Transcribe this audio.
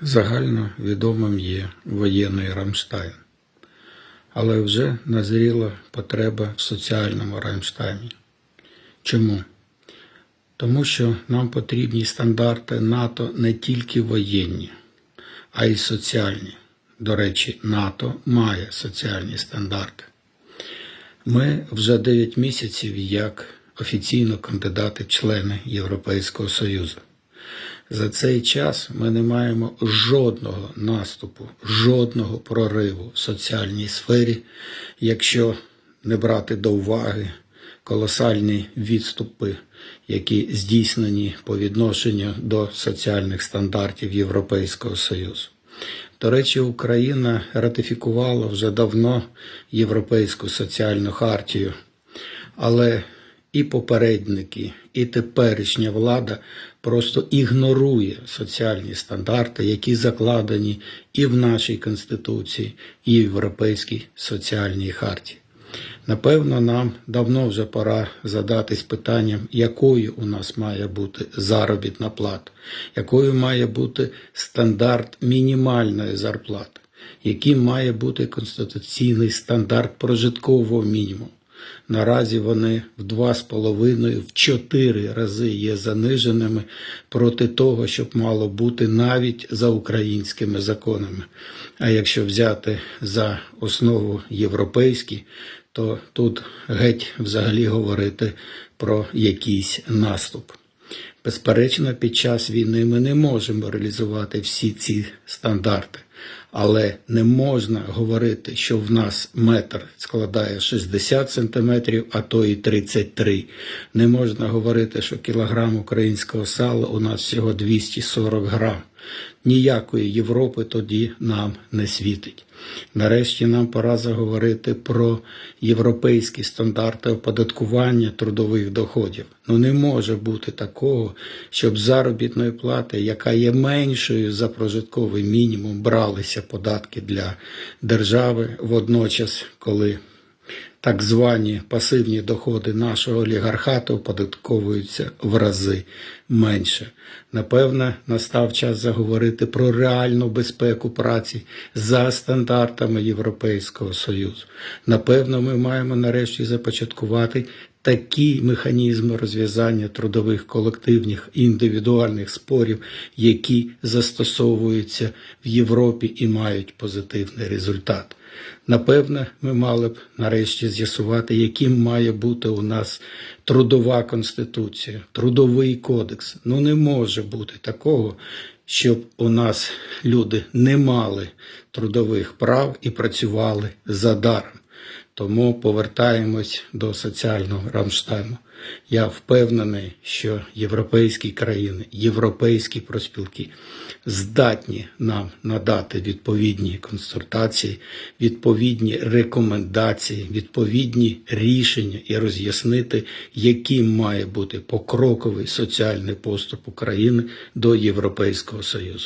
Загально відомим є воєнний Рамштайн, але вже назріла потреба в соціальному Рамштайні. Чому? Тому що нам потрібні стандарти НАТО не тільки воєнні, а й соціальні. До речі, НАТО має соціальні стандарти. Ми вже 9 місяців як офіційно кандидати-члени Європейського Союзу. За цей час ми не маємо жодного наступу, жодного прориву в соціальній сфері, якщо не брати до уваги колосальні відступи, які здійснені по відношенню до соціальних стандартів Європейського Союзу. До речі, Україна ратифікувала вже давно Європейську соціальну хартію, але і попередники, і теперішня влада просто ігнорує соціальні стандарти, які закладені і в нашій Конституції, і в Європейській соціальній хартії. Напевно, нам давно вже пора задатись питанням, якою у нас має бути заробітна плата, якою має бути стандарт мінімальної зарплати, яким має бути конституційний стандарт прожиткового мінімуму. Наразі вони в два з половиною, в чотири рази є заниженими проти того, щоб мало бути навіть за українськими законами. А якщо взяти за основу європейські, то тут геть взагалі говорити про якийсь наступ. Безперечно, під час війни ми не можемо реалізувати всі ці стандарти, але не можна говорити, що в нас метр складає 60 сантиметрів, а то і 33. Не можна говорити, що кілограм українського сала у нас всього 240 грам. Ніякої Європи тоді нам не світить. Нарешті нам пора заговорити про європейські стандарти оподаткування трудових доходів. Ну не може бути такого, щоб заробітної плати, яка є меншою за прожитковий мінімум, бралися податки для держави водночас, коли так звані пасивні доходи нашого олігархату оподатковуються в рази менше. Напевне, настав час заговорити про реальну безпеку праці за стандартами Європейського Союзу. Напевно, ми маємо нарешті започаткувати такі механізми розв'язання трудових колективних і індивідуальних спорів, які застосовуються в Європі і мають позитивний результат. Напевне, ми мали б нарешті з'ясувати, яким має бути у нас трудова конституція, трудовий кодекс. Ну не може бути такого, щоб у нас люди не мали трудових прав і працювали за даром. Тому повертаємось до соціального Рамштайну. Я впевнений, що європейські країни, європейські проспілки здатні нам надати відповідні консультації, відповідні рекомендації, відповідні рішення і роз'яснити, яким має бути покроковий соціальний поступ України до Європейського Союзу.